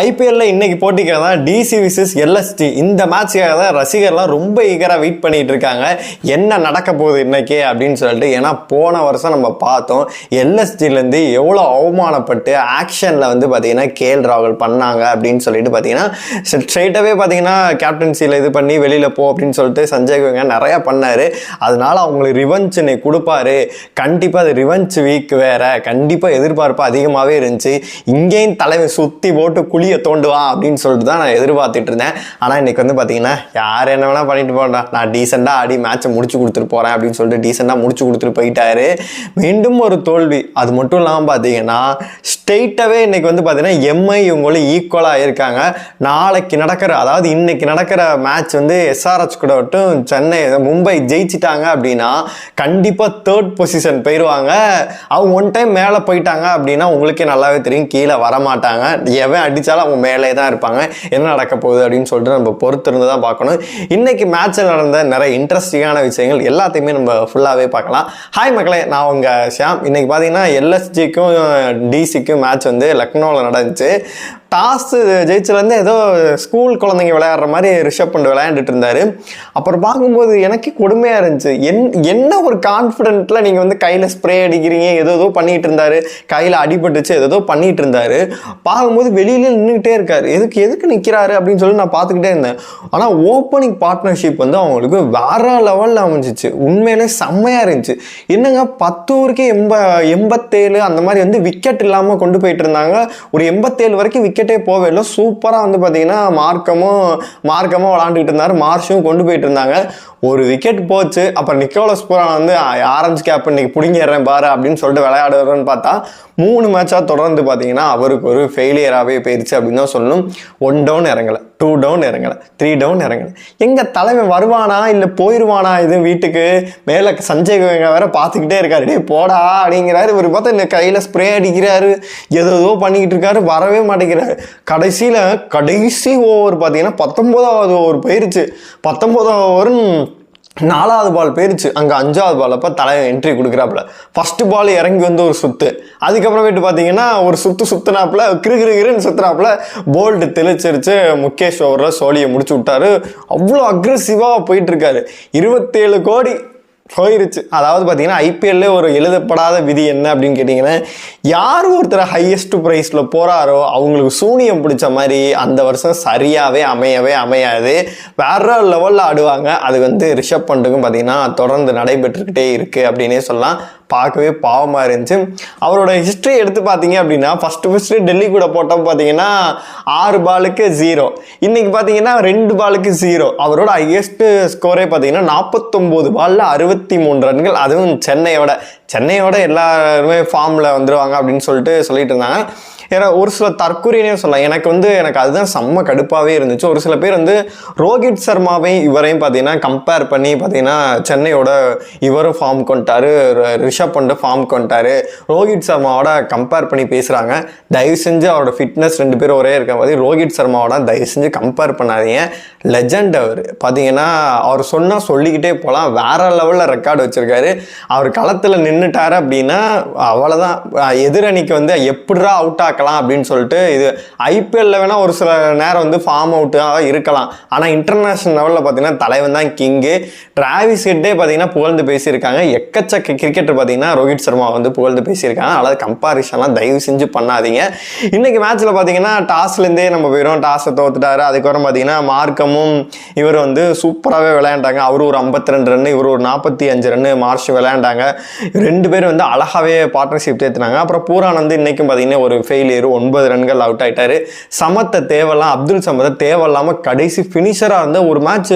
ஐபிஎல்ல இன்னைக்கு போட்டிக்கிறதா DC versus LSD இந்த மேட்ச்க்காக தான் ரசிகர்லாம் ரொம்ப ஈகராக வெயிட் பண்ணிட்டு இருக்காங்க. என்ன நடக்க போகுது இன்னைக்கு அப்படின்னு சொல்லிட்டு ஏன்னா போன வருஷம் நம்ம பார்த்தோம் எல்எஸ்டிலேருந்து எவ்வளோ அவமானப்பட்டு ஆக்ஷனில் வந்து பார்த்தீங்கன்னா கேஎல் ராகுல் பண்ணாங்க அப்படின்னு சொல்லிட்டு பார்த்தீங்கன்னா ஸ்ட்ரைட்டாகவே பார்த்தீங்கன்னா கேப்டன்சியில் இது பண்ணி வெளியில் போ அப்படின்னு சொல்லிட்டு சஞ்சய் கோயங்க நிறையா பண்ணார். அதனால அவங்களுக்கு ரிவெஞ்ச் நீ கொடுப்பாரு. கண்டிப்பாக அது ரிவெஞ்ச் வீக் வேற. கண்டிப்பாக எதிர்பார்ப்பு அதிகமாகவே இருந்துச்சு. இங்கேயும் தலைவர் சுற்றி போட்டு குழியை தோண்டுவான் அப்படின்னு சொல்லிட்டு தான் நான் எதிர்பார்த்துட்டு இருந்தேன். ஆனால் இன்னைக்கு வந்து பார்த்தீங்கன்னா யார் என்ன வேணால் பண்ணிட்டு போகிறா நான் டீசெண்டாக ஆடி மேட்சை முடிச்சு கொடுத்துட்டு போகிறேன் அப்படின்னு சொல்லிட்டு டீசெண்டாக முடிச்சு கொடுத்துட்டு போயிட்டாரு. மீண்டும் ஒரு தோல்வி. அது மட்டும் இல்லாமல் பார்த்தீங்கன்னா ஸ்ட்ரெயிட்டாகவே இன்னைக்கு வந்து பார்த்தீங்கன்னா எம்ஐ இவங்களும் ஈக்குவலாக இருக்காங்க. நாளைக்கு நடக்கிற அதாவது இன்றைக்கி நடக்கிற மேட்ச் வந்து எஸ்ஆர்எச் கூட மட்டும் சென்னை மும்பை ஜெயிச்சிட்டாங்க அப்படின்னா கண்டிப்பாக தேர்ட் பொசிஷன் போயிடுவாங்க அவங்க ஒன் டைம் மேலே போயிட்டாங்க அப்படின்னா உங்களுக்கே நல்லாவே தெரியும் கீழே வரமாட்டாங்க. எவன் அடித்தாலும் அவங்க மேலே தான் இருப்பாங்க. என்ன நடக்க போகுது அப்படின்னு சொல்லிட்டு நம்ம பொறுத்திருந்து தான் பார்க்கணும். இன்றைக்கி மேட்ச்சில் நடந்த நிறைய இன்ட்ரெஸ்டிங்கான விஷயங்கள் எல்லாத்தையுமே நம்ம ஃபுல்லாகவே பார்க்கலாம். ஹாய் மக்களே நான் உங்கள் ஷியாம். இன்றைக்கி பார்த்தீங்கன்னா எல்எஸ்ஜிக்கும் டிசிக்கும் மேட்ச் வந்து லக்னோவில் நடந்துச்சு. டாஸ் ஜெயிச்சிலேருந்து ஏதோ ஸ்கூல் குழந்தைங்க விளையாடுற மாதிரி ரிஷப் பண்ட் விளையாண்டுட்டு இருந்தார். அப்புறம் பார்க்கும்போது எனக்கே கொடுமையாக இருந்துச்சு. என் என்ன ஒரு கான்ஃபிடென்ட்டில் நீங்கள் வந்து கையில் ஸ்ப்ரே அடிக்கிறீங்க ஏதோ ஏதோ பண்ணிகிட்டு இருந்தார். கையில் அடிபட்டுச்சு ஏதோ பண்ணிகிட்டு இருந்தார். பார்க்கும்போது வெளியில் நின்றுக்கிட்டே இருக்கார். எதுக்கு எதுக்கு நிற்கிறாரு அப்படின்னு சொல்லி நான் பார்த்துக்கிட்டே இருந்தேன். ஆனால் ஓப்பனிங் பார்ட்னர்ஷிப் வந்து அவங்களுக்கு வேற லெவலில் அமைஞ்சிச்சு. உண்மையிலே செம்மையாக இருந்துச்சு. என்னங்க பத்து ஓவருக்கே எண்ப எண்பத்தேழு அந்த மாதிரி வந்து விக்கெட் இல்லாமல் கொண்டு போயிட்டு இருந்தாங்க. ஒரு எண்பத்தேழு வரைக்கும் விக்கெட் விக்கெட்டே போகவே இல்லை. சூப்பராக வந்து பார்த்தீங்கன்னா மார்க்கமும் மார்க்கமும் விளாண்டுக்கிட்டு இருந்தார். மார்ஷும் கொண்டு போயிட்டு இருந்தாங்க. ஒரு விக்கெட் போச்சு. அப்புறம் நிக்கோலஸ் புரான் வந்து ஆரஞ்சு கேப் இன்னைக்கு பிடிங்கிடுறேன் பாரு அப்படின்னு சொல்லிட்டு விளையாடுறேன்னு பார்த்தா மூணு மேட்சாக தொடர்ந்து பார்த்தீங்கன்னா அவருக்கு ஒரு ஃபெயிலியராகவே போயிடுச்சு அப்படின்னு தான் சொல்லணும். ஒன் டவுன் இறங்கலை. டூ டவுன் இறங்கலை. த்ரீ டவுன் இறங்கலை. எங்கள் தலைவன் வருவானா இல்லை போயிடுவானா இது வீட்டுக்கு? மேலே சஞ்சய் கோயங்க வேற பார்த்துக்கிட்டே இருக்காரு. டே போடா அப்படிங்கிறாரு. இவர் பார்த்தா இந்த கையில் ஸ்ப்ரே அடிக்கிறாரு. ஏதோ ஏதோ பண்ணிக்கிட்டு இருக்காரு. வரவே மாட்டேங்கிறாரு. கடைசியில் கடைசி ஓவர் பார்த்தீங்கன்னா பத்தொம்போதாவது ஓவர் போயிருச்சு. பத்தொம்போதாவது ஓவர்னு நாலாவது பால் போயிருச்சு. அங்கே அஞ்சாவது பால் அப்போ தலை என்ட்ரி கொடுக்குறாப்புல. ஃபஸ்ட்டு பால் இறங்கி வந்து ஒரு சுத்து. அதுக்கப்புறமேட்டு பார்த்தீங்கன்னா ஒரு சுத்து சுத்தினாப்புல கிரு கிரு கிருன்னு சுத்துனாப்புல போல்டு தெளிச்சரிச்சு. முகேஷ் ஓவரில் சோழியை முடிச்சு விட்டாரு. அவ்வளோ அக்ரெசிவாக போயிட்டுருக்காரு இருபத்தேழு கோடி போயிருச்சு. அதாவது பார்த்தீங்கன்னா ஐபிஎல்ல ஒரு எழுதப்படாத விதி என்ன அப்படின்னு கேட்டிங்கன்னா யார் ஒருத்தர் ஹையஸ்ட் ப்ரைஸில் போகிறாரோ அவங்களுக்கு சூனியம் பிடிச்ச மாதிரி அந்த வருஷம் சரியாகவே அமையவே அமையாது. வேற லெவலில் ஆடுவாங்க. அது வந்து ரிஷப் பண்ட்டுக்கும் பார்த்தீங்கன்னா தொடர்ந்து நடைபெற்றுக்கிட்டே இருக்குது அப்படின்னே சொல்லலாம். பார்க்கவே பாவமாக இருந்துச்சு. அவரோட ஹிஸ்ட்ரி எடுத்து பார்த்தீங்க அப்படின்னா ஃபஸ்ட்டு ஃபஸ்ட்டு டெல்லி கூட போட்டோம் பார்த்தீங்கன்னா ஆறு பாலுக்கு ஜீரோ இன்றைக்கி பார்த்தீங்கன்னா ரெண்டு பாலுக்கு ஜீரோ அவரோட ஹையஸ்ட்டு ஸ்கோரே பார்த்தீங்கன்னா நாற்பத்தொம்போது பாலில் அறுபத்தி மூணு ரன்கள். அதுவும் சென்னையோட சென்னையோட எல்லாருமே ஃபார்மில் வந்துடுவாங்க அப்படின்னு சொல்லிட்டு சொல்லிட்டு இருந்தாங்க. ஏன்னா ஒரு சில தற்கொலைனே சொல்லலாம். எனக்கு வந்து எனக்கு அதுதான் செம்ம கடுப்பாகவே இருந்துச்சு. ஒரு சில பேர் வந்து ரோஹித் சர்மாவையும் இவரையும் பார்த்தீங்கன்னா கம்பேர் பண்ணி பார்த்தீங்கன்னா சென்னையோட இவரும் ஃபார்ம் கொண்டாரு ரிஷப் பண்ட ஃபார்ம் கொண்டாரு ரோஹித் சர்மாவோட கம்பேர் பண்ணி பேசுகிறாங்க தயவு செஞ்சு அவரோட ஃபிட்னஸ் ரெண்டு பேரும் ஒரே இருக்க மாதிரி ரோஹித் சர்மாவோட தயவு செஞ்சு கம்பேர் பண்ணாதீங்க. லெஜண்ட் அவர். பார்த்தீங்கன்னா அவர் சொன்னால் சொல்லிக்கிட்டே போகலாம் வேறு லெவலில் ரெக்கார்டு வச்சுருக்காரு. அவர் களத்தில் நின்றுட்டார் அப்படின்னா அவ்வளோதான் எதிரணிக்கு வந்து எப்படிரா அவுட் ஆக்கலாம் அப்படின்னு சொல்லிட்டு இது ஐபிஎல்ல வேணால் ஒரு சில நேரம் வந்து ஃபார்ம் அவுட்டாக இருக்கலாம். ஆனால் இன்டர்நேஷனல் லெவலில் பார்த்தீங்கன்னா தலைவன் தான் கிங்கு டிராவிஸ் ஹெட்டே பார்த்தீங்கன்னா புகழ்ந்து பேசியிருக்காங்க. எக்கச்சக்க கிரிக்கெட்டர் பார்த்தீங்கன்னா ரோஹித் சர்மா வந்து புகழ்ந்து பேசியிருக்காங்க. அதாவது கம்பாரிஷன்லாம் தயவு செஞ்சு பண்ணாதீங்க. இன்னைக்கு மேட்ச்சில் பார்த்தீங்கன்னா டாஸ்லேருந்தே நம்ம போயிடும் டாஸை தோத்துட்டாரு. அதுக்கப்புறம் பார்த்தீங்கன்னா மார்க்கம் மார்க்கமும் இவர் வந்து சூப்பராகவே விளையாண்டாங்க. அவர் ஒரு ஐம்பத்தி ரெண்டு ரன் இவர் ஒரு நாற்பத்தி அஞ்சு ரன் மார்ச் விளையாண்டாங்க. ரெண்டு பேரும் வந்து அழகாகவே பார்ட்னர்ஷிப் தேத்துனாங்க. அப்புறம் பூரானந்து இன்றைக்கும் பார்த்தீங்கன்னா ஒரு ஃபெயிலியர் ஒன்பது ரன்கள் அவுட் ஆகிட்டார் சமத்தை தேவலாம் அப்துல் சமத்தை தேவையில்லாமல் கடைசி ஃபினிஷராக இருந்த ஒரு மேட்ச்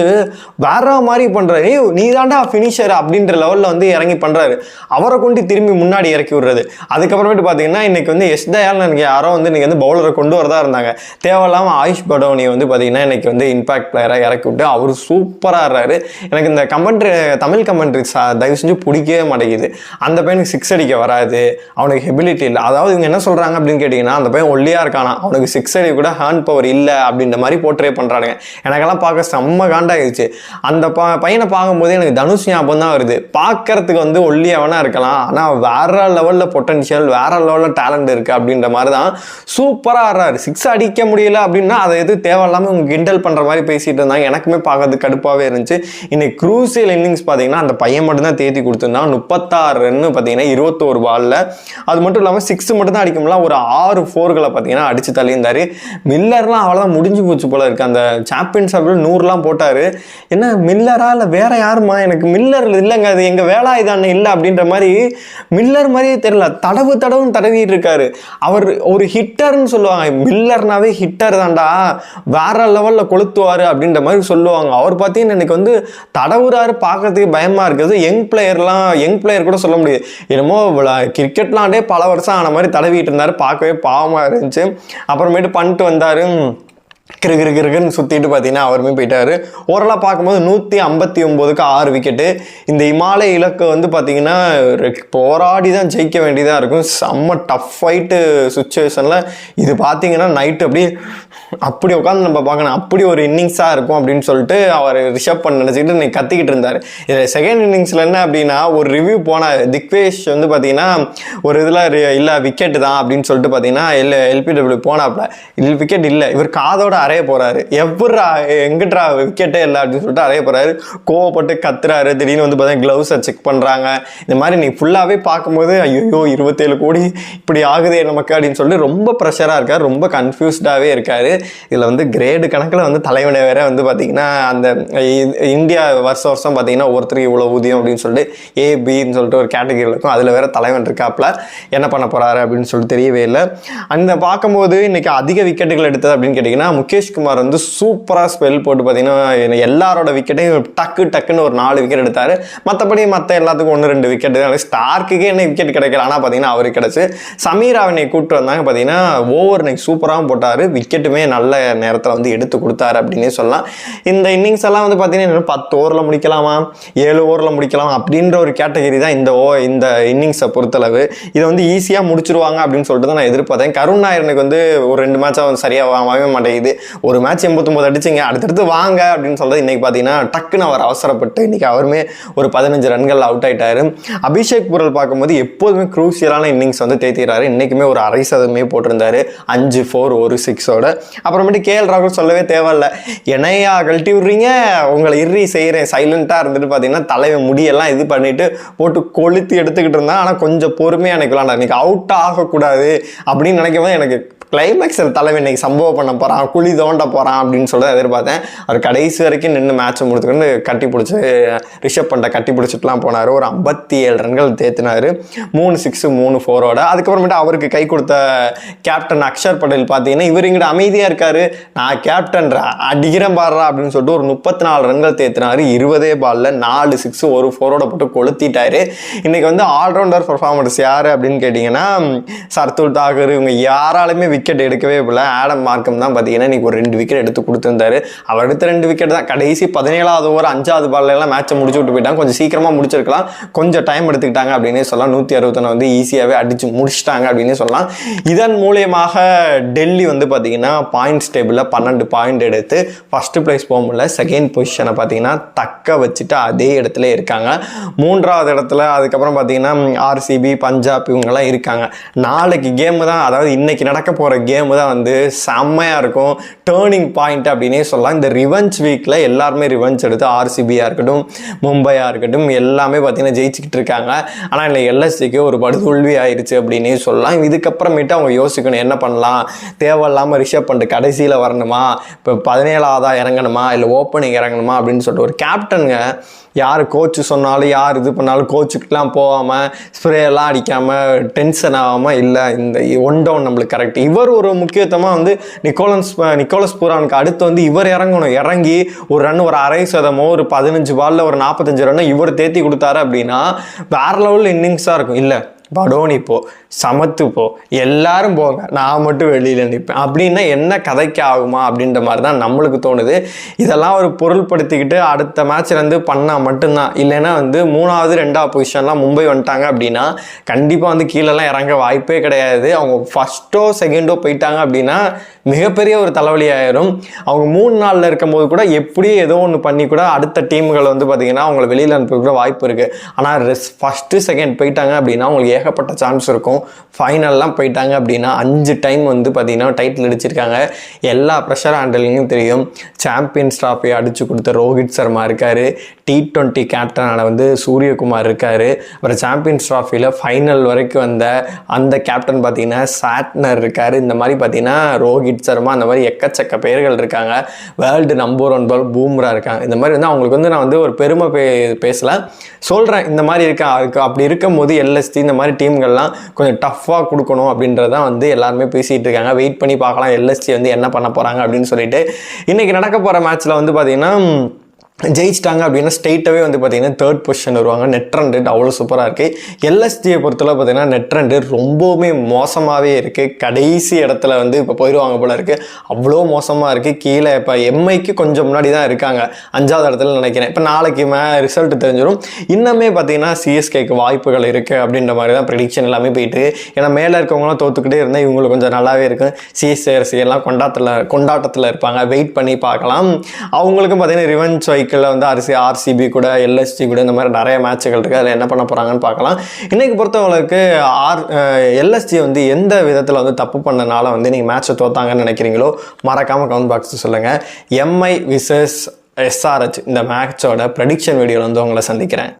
வேற மாதிரி பண்ணுறாரு நீ தாண்டா ஃபினிஷர் அப்படின்ற லெவலில் வந்து இறங்கி பண்ணுறாரு அவரை கொண்டு திரும்பி முன்னாடி இறக்கி விடுறது. அதுக்கப்புறமேட்டு பார்த்தீங்கன்னா இன்றைக்கி வந்து எஸ் தயால் எனக்கு யாரோ வந்து இன்றைக்கி வந்து பவுலரை கொண்டு வரதா இருந்தாங்க. தேவையில்லாமல் ஆயுஷ் படோனியை வந்து பார்த்தீங்கன்னா இன்றைக்கி வந்து இம்பாக்ட் பிளேயராக இறக்கி விட்டு அவர் சூப்பராக ஆடுறாரு. எனக்கு இந்த கமெண்ட்ரி தமிழ் கமெண்ட்ரி தயவு செஞ்சு பிடிக்கவே மாட்டேங்குது. அந்த பையனுக்கு சிக்ஸ் அடிக்க வராது. அவனுக்கு ஹெபிலிட்டி இல்லை. அதாவது இவங்க என்ன சொல்கிறாங்க அப்படின்னு கேட்டிங்கன்னா அந்த பையன் ஒல்லியாக இருக்கானா? அவனுக்கு சிக்ஸ் அடி கூட ஹேண்ட் பவர் இல்லை அப்படின்ற மாதிரி போர்ட்ரே பண்ணுறானுங்க எனக்கெல்லாம் பார்க்க செம்ம காண்டாகிடுச்சு அந்த ப பையனை பார்க்கும்போது எனக்கு தனுஷ் ஞாபகம் தான் வருது. பார்க்கறதுக்கு வந்து ஒல்லியாவனா இருக்கலாம். ஆனால் வேற லெவலில் பொட்டன்ஷியல் வேற லெவலில் டேலண்ட் இருக்குது அப்படின்ற மாதிரி தான் சூப்பராக ஆடுறாரு. சிக்ஸ் அடிக்க முடியல அப்படின்னா அதை எது தேவையில்லாமல் உங்களுக்கு கிண்டல் பண்ணுற மாதிரி போய் பேசிட்டு இருந்தாங்க எனக்குமே பார்க்கறது கடுப்பாகவே இருந்துச்சு. இன்னைக்கு க்ரூசியல் இன்னிங்ஸ் பார்த்தீங்கன்னா அந்த பையன் மட்டும்தான் தேதி தேத்தி கொடுத்துருந்தான். முப்பத்தாறு ரன்னு பார்த்தீங்கன்னா இருபத்தோரு பாலில் அது மட்டும் இல்லாமல் சிக்ஸ் மட்டும் தான் அடிக்க முடியல. ஒரு ஆறு ஃபோர்களை பார்த்தீங்கன்னா அடித்து தள்ளியிருந்தாரு. மில்லர்லாம் அவ்வளோதான் முடிஞ்சு போச்சு போல இருக்குது அந்த சாம்பியன்ஸ் அப்படின்னு நூறுலாம் போட்டார். என்ன மில்லரா இல்லை வேற யாருமா? எனக்கு மில்லர் இல்லைங்க. அது எங்கள் வேலை வேலாயுதானே இல்லை அப்படின்ற மாதிரி மில்லர் மாதிரியே தெரியல. தடவு தடவுன்னு தடவிட்டு இருக்காரு. அவர் ஒரு ஹிட்டர்னு சொல்லுவாங்க. மில்லர்னாவே ஹிட்டர் தான்டா. வேற லெவலில் கொளுத்துவார். அப்படின்ற மாதிரி சொல்லுவாங்க. அவர் பார்த்தீங்கன்னா எனக்கு வந்து தடவுறாரு பார்க்கறதுக்கு பயமாக இருக்குது யங் பிளேயர்லாம் யங் பிளேயர் கூட சொல்ல முடியாது. என்னமோ கிரிக்கெட்லாண்டே பல வருஷம் ஆன மாதிரி தடவிட்டு இருந்தார். பார்க்கவே பாவமாக இருந்துச்சு. அப்புறமேட்டு பண்ணிட்டு வந்தாரு. கிரு கிரு கிருக்குன்னு சுற்றிட்டு பார்த்தீங்கன்னா அவருமே போயிட்டார். ஓரளவு பார்க்கும்போது நூற்றி ஐம்பத்தி ஒம்போதுக்கு ஆறு விக்கெட்டு இந்த இமாலய இலக்கு வந்து பார்த்தீங்கன்னா போராடி தான் ஜெயிக்க வேண்டியதாக இருக்கும். செம்ம டஃப் ஃபைட்டு சுச்சுவேஷனில் இது பார்த்தீங்கன்னா நைட்டு அப்படியே அப்படி உட்காந்து நம்ம பார்க்கணும். அப்படி ஒரு இன்னிங்ஸாக இருக்கும் அப்படின்னு சொல்லிட்டு அவர் ரிஷப் பண்ண நினச்சிக்கிட்டு இன்னைக்கு கத்திக்கிட்டு இருந்தார். இதில் செகண்ட் இன்னிங்ஸில் என்ன அப்படின்னா ஒரு ரிவ்யூ போனார் திக்வேஷ் வந்து பார்த்தீங்கன்னா ஒரு இதில் இல்லை விக்கெட்டு தான் அப்படின்னு சொல்லிட்டு பார்த்தீங்கன்னா எல் எல்பிடபிள்யூ போனாப்ல இல்லை விக்கெட் இல்லை. இவர் காதோட அறைய போறாரு. எவ்வளோ எங்கிட்டா விக்கெட்டே இல்லை அப்படின்னு சொல்லிட்டு அறைய போறாரு. கோவப்பட்டு கத்துறாரு. திடீர்னு வந்து பார்த்தீங்கன்னா க்ளவுஸை செக் பண்ணுறாங்க இந்த மாதிரி நீ ஃபுல்லாகவே பார்க்கும்போது ஐயோ இருபத்தேழு கோடி இப்படி ஆகுதே நமக்கு அப்படின்னு சொல்லிட்டு ரொம்ப ப்ரெஷராக இருக்கார். ரொம்ப கன்ஃபியூஸ்டாகவே இருக்காரு. இதில் வந்து கிரேடு கணக்கில் வந்து தலைவனை வேற வந்து பார்த்தீங்கன்னா அந்த இந்தியா வருஷம் வருஷம் பார்த்தீங்கன்னா ஒருத்தருக்கு இவ்வளோ ஊதியம் அப்படின்னு சொல்லிட்டு ஏபின்னு சொல்லிட்டு ஒரு கேட்டகரியில் இருக்கும். அதில் வேற தலைவன் இருக்காப்ல. என்ன பண்ண போறாரு அப்படின்னு சொல்லிட்டு தெரியவே இல்லை. அந்த பார்க்கும்போது இன்னைக்கு அதிக விக்கெட்டுகள் எடுத்தது அப்படின்னு கேட்டிங்கன்னா முகேஷ் குமார் வந்து சூப்பராக ஸ்பெல் போட்டு பார்த்தீங்கன்னா எல்லாரோட விக்கெட்டையும் டக்கு டக்குன்னு ஒரு நாலு விக்கெட் எடுத்தார். மற்றபடி மற்ற எல்லாத்துக்கும் ஒன்று ரெண்டு விக்கெட் ஸ்டார்க்குக்கே என்ன விக்கெட் கிடைக்கல. ஆனால் பார்த்தீங்கன்னா அவருக்கு கிடச்சி. சமீர் அவனை கூப்பிட்டு வந்தாங்க பார்த்தீங்கன்னா ஓவர் இன்னைக்கு சூப்பராகவும் போட்டார். விக்கெட்டுமே நல்ல நேரத்தில் வந்து எடுத்து கொடுத்தாரு அப்படின்னே சொல்லலாம். இந்த இன்னிங்ஸ் எல்லாம் வந்து பார்த்தீங்கன்னா பத்து ஓவரில் முடிக்கலாமா? ஏழு ஓவரில் முடிக்கலாம்? அப்படின்ற ஒரு கேட்டகரி தான் இந்த ஓ இந்த இன்னிங்ஸை பொறுத்தளவு. இதை வந்து ஈஸியாக முடிச்சிருவாங்க அப்படின்னு சொல்லிட்டு தான் நான் எதிர்பார்த்தேன். கருண் நாயரனுக்கு வந்து ஒரு ரெண்டு மேட்சாக வந்து சரியாக வாங்கவே மாட்டேங்குது. ஒரு மேட்ச் எண்பத்தொம்போது அடிச்சிங்க அடுத்தடுத்து வாங்க அப்படின்னு சொல்றது இன்னைக்கு பார்த்தீங்கன்னா டக்குன்னு அவர் அவசரப்பட்டு இன்னைக்கு அவருமே ஒரு பதினஞ்சு ரன்கள் அவுட் ஆயிட்டாரு. அபிஷேக் புரல் பார்க்கும்போது எப்போதுமே குரூசியலான இன்னிங்ஸ் வந்து தேத்திடுறாரு இன்னைக்குமே ஒரு அரை சதமே போட்டிருந்தாரு. அஞ்சு ஃபோர் ஒரு சிக்ஸோட அப்புறமேட்டு கே எல் ராகுல் சொல்லவே தேவையில்லை. என்னையா கழட்டி விடுறீங்க? உங்களை இறுதி செய்கிறேன் சைலண்ட்டாக இருந்துட்டு பார்த்தீங்கன்னா தலைவன் முடியெல்லாம் இது பண்ணிட்டு போட்டு கொளுத்து எடுத்துக்கிட்டு இருந்தான். ஆனால் கொஞ்சம் பொறுமையாக எனக்கு விளாண்டா இன்னைக்கு அவுட் ஆகக்கூடாது அப்படின்னு நினைக்கும் எனக்கு கிளைமேக்ஸில் தலைவன் இன்னைக்கு சம்பவம் பண்ண போகிறான் குழி தோண்ட போகிறான் அப்படின்னு சொல்லி எதிர்பார்த்தேன். அவர் கடைசி வரைக்கும் நின்று மேட்ச்சை முடிச்சுக்கிட்டு கட்டி பிடிச்சி ரிஷப் பண்ணிட்ட கட்டி பிடிச்சிட்டுலாம் போனார். ஒரு ஐம்பத்தி ஏழு ரன்கள் தேத்தினார். மூணு சிக்ஸு மூணு ஃபோரோட அதுக்கப்புறமேட்டு அவருக்கு கை கொடுத்த கேப்டன் அக்ஷர் பட்டேல் பார்த்தீங்கன்னா இவர் இங்கிட்ட அமைதியாக இருக்கார். நான் கேப்டன்ரா அடிக்கிறேன் பாடுறா அப்படின்னு சொல்லிட்டு ஒரு முப்பத்தி நாலு ரன்கள் தேத்தினார். இருபதே பாலில் நாலு சிக்ஸு ஒரு ஃபோரோட போட்டு கொளுத்திட்டார். இன்றைக்கி வந்து ஆல்ரவுண்டர் பர்ஃபார்மன்ஸ் யார் அப்படின்னு கேட்டிங்கன்னா சர்துல் தாகூர். இவங்க யாராலுமே விக்கெட் எடுக்கவே இல்லை ஆடம் மார்க்கம் தான் பார்த்தீங்கன்னா இன்னைக்கு ஒரு ரெண்டு விக்கெட் எடுத்து கொடுத்துருந்தாரு. அவர் எடுத்த ரெண்டு விக்கெட் தான். கடைசி பதினேழாவது ஓவர் அஞ்சாவது பால்ல எல்லாம் மேட்சை முடிச்சு விட்டு போயிட்டாங்க. கொஞ்சம் சீக்கிரமாக முடிச்சிருக்கலாம். கொஞ்சம் டைம் எடுத்துக்கிட்டாங்க அப்படின்னே சொல்லலாம். நூற்றி அறுபத்தொன்று வந்து ஈஸியாகவே அடித்து முடிச்சிட்டாங்க அப்படின்னு சொல்லலாம். இதன் மூலியமாக டெல்லி வந்து பார்த்தீங்கன்னா பாயிண்ட்ஸ் டேபிளில் பன்னெண்டு பாயிண்ட் எடுத்து ஃபஸ்ட்டு ப்ளேஸ் போக முடியல. செகண்ட் பொசிஷனை பார்த்தீங்கன்னா தக்க வச்சுட்டு அதே இடத்துல இருக்காங்க. மூன்றாவது இடத்துல அதுக்கப்புறம் பார்த்தீங்கன்னா ஆர்சிபி பஞ்சாப் இவங்கெல்லாம் இருக்காங்க. நாளைக்கு கேமு தான். அதாவது இன்னைக்கு நடக்க போகிற கேமு தான் வந்து செம்மையாக இருக்கும். டேர்னிங் பாயிண்ட் அப்படின்னே சொல்லலாம். இந்த ரிவெஞ்ச் வீக்கில் எல்லாருமே ரிவெஞ்ச் எடுத்து ஆர்சிபியாக இருக்கட்டும் மும்பையாக இருக்கட்டும் எல்லாமே பார்த்திங்கன்னா ஜெயிச்சுக்கிட்டு இருக்காங்க. ஆனால் இல்லை எல்எஸ்சிக்கு ஒரு படுதோல்வி ஆயிடுச்சு அப்படின்னே சொல்லலாம். இதுக்கப்புறமேட்டு அவங்க யோசிக்கணும் என்ன பண்ணலாம்? தேவையில்லாமல் ரிஷப் பண்ணிட்டு கடைசியில் வரணுமா? இப்போ பதினேழாவதாக இறங்கணுமா? இல்லை ஓப்பனிங் இறங்கணுமா? அப்படின்னு சொல்லிட்டு ஒரு கேப்டனுங்க யார் கோச்சு சொன்னாலும் யார் இது பண்ணாலும் கோச்சுக்கெலாம் போகாமல் ஸ்ப்ரேலாம் அடிக்காமல் டென்ஷன் ஆகாமல் இல்லை இந்த ஒன் டவுன் நம்மளுக்கு கரெக்ட் இவர் ஒரு முக்கியத்துவமாக வந்து நிக்கோலன்ஸ் நிக்கோலஸ் பூரானுக்கு அடுத்து வந்து இவர் இறங்கணும். இறங்கி ஒரு ரன் ஒரு அரை சதமோ ஒரு பதினஞ்சு பால்ல ஒரு நாற்பத்தஞ்சு ரன்னோ இவர் தேத்தி கொடுத்தாரு அப்படின்னா வேற லெவலில் இன்னிங்ஸாக இருக்கும். இல்லை படோனி போ சமத்து போ எல்லாரும் போங்க. நான் மட்டும் வெளியில் நிற்பேன் அப்படின்னா என்ன கதைக்கு ஆகுமா அப்படின்ற மாதிரி தான் நம்மளுக்கு தோணுது. இதெல்லாம் ஒரு பொருள்படுத்திக்கிட்டு அடுத்த மேட்ச்லேருந்து பண்ணால் மட்டும்தான். இல்லைன்னா வந்து மூணாவது ரெண்டாவது பொசிஷன்லாம் மும்பை வந்துட்டாங்க அப்படின்னா கண்டிப்பாக வந்து கீழெல்லாம் இறங்க வாய்ப்பே கிடையாது. அவங்க ஃபஸ்ட்டோ செகண்டோ போயிட்டாங்க அப்படின்னா மிகப்பெரிய ஒரு தலைவலி ஆயிரும். அவங்க மூணு நாளில் இருக்கும்போது கூட எப்படியே ஏதோ ஒன்று பண்ணி கூட அடுத்த டீம்கள் வந்து பார்த்திங்கன்னா அவங்கள வெளியில் அனுப்ப கூட வாய்ப்பு இருக்குது ஆனால் ரெஸ் ஃபஸ்ட்டு செகண்ட் போயிட்டாங்க அப்படின்னா அவங்களுக்கு ஏகப்பட்ட சான்ஸ் இருக்கும். ஃபைனல்லாம் போயிட்டாங்க அப்படின்னா அஞ்சு டைம் வந்து பார்த்திங்கன்னா டைட்டில் அடிச்சிருக்காங்க. எல்லா ப்ரெஷர் ஹேண்டலிங்கும் தெரியும். சாம்பியன்ஸ் ட்ராஃபி அடிச்சு கொடுத்த ரோஹித் சர்மா இருக்கார். டி ட்வெண்ட்டி கேப்டனான வந்து சூரியகுமார் இருக்கார். அப்புறம் சாம்பியன்ஸ் ட்ராஃபியில் ஃபைனல் வரைக்கும் வந்த அந்த கேப்டன் பார்த்தீங்கன்னா சாட்னர் இருக்கார். இந்த மாதிரி பார்த்தீங்கன்னா ரோஹித் சர்மா அந்த மாதிரி எக்கச்சக்க பேர்கள் இருக்காங்க. World number one ball Bumrah இருக்காங்க. இந்த மாதிரி வந்து அவங்களுக்கு வந்து நான் வந்து ஒரு பெருமை பே பேசலை சொல்கிறேன் இந்த மாதிரி இருக்கா அதுக்கு அப்படி இருக்கும் போது எல்எஸ்டி இந்த மாதிரி டீம்கள்லாம் கொஞ்சம் டஃப்பாக கொடுக்கணும் அப்படின்றதான் வந்து எல்லாருமே பேசிகிட்டு இருக்காங்க வெயிட் பண்ணி பார்க்கலாம். எல்எஸ்டி வந்து என்ன பண்ண போகிறாங்க அப்படின்னு சொல்லிட்டு. இன்றைக்கி நடக்க போகிற மேட்ச்சில் வந்து பார்த்தீங்கன்னா ஜெயிச்சிட்டாங்க அப்படின்னா ஸ்ட்ரெயிட்டாகவே வந்து பார்த்திங்கன்னா தேர்ட் பொசிஷன் வருவாங்க. நெட் ரன் அவ்வளோ சூப்பராக இருக்குது எல்எஸ்டியை பொறுத்தளவு பார்த்தீங்கன்னா நெட் ரன் ரொம்பவுமே மோசமாகவே இருக்குது கடைசி இடத்துல வந்து இப்போ போயிடுவாங்க போல இருக்குது அவ்வளோ மோசமாக இருக்குது கீழே இப்போ எம்ஐக்கு கொஞ்சம் முன்னாடி தான் இருக்காங்க. அஞ்சாவது இடத்துல நினைக்கிறேன். இப்போ நாளைக்கு மே ரிசல்ட் தெரிஞ்சிடும் இன்னுமே பார்த்தீங்கன்னா சிஎஸ்கேக்கு வாய்ப்புகள் இருக்குது அப்படின்ற மாதிரி தான் ப்ரெடிக்ஷன் எல்லாமே போயிட்டு ஏன்னா மேலே இருக்கவங்களாம் தோத்துக்கிட்டே இருந்தால் இவங்களுக்கு கொஞ்சம் நல்லாவே இருக்கும். சிஎஸ்ஏஆர்சி எல்லாம் கொண்டாட்டத்தில் கொண்டாட்டத்தில் இருப்பாங்க. வெயிட் பண்ணி பார்க்கலாம். அவங்களுக்கும் பார்த்தீங்கன்னா ரிவெஞ்ச் சைக்கிளில் வந்து ஆர்சி ஆர்சிபி கூட எல்எஸ்டி கூட இந்த மாதிரி நிறைய மேட்சுகள் இருக்குது அதில் என்ன பண்ண போகிறாங்கன்னு பார்க்கலாம். இன்றைக்கி பொறுத்தவங்களுக்கு ஆர் எல்எஸ்டி வந்து எந்த விதத்தில் வந்து தப்பு பண்ணனால வந்து நீங்கள் மேட்ச்சை தோத்தாங்கன்னு நினைக்கிறீங்களோ மறக்காமல் கமெண்ட் பாக்ஸ் சொல்லுங்கள் எம்ஐ விசஸ் எஸ்ஆர்ஹெச் இந்த மேட்சோட ப்ரெடிக்ஷன் வீடியோவில் வந்து உங்களை சந்திக்கிறேன்.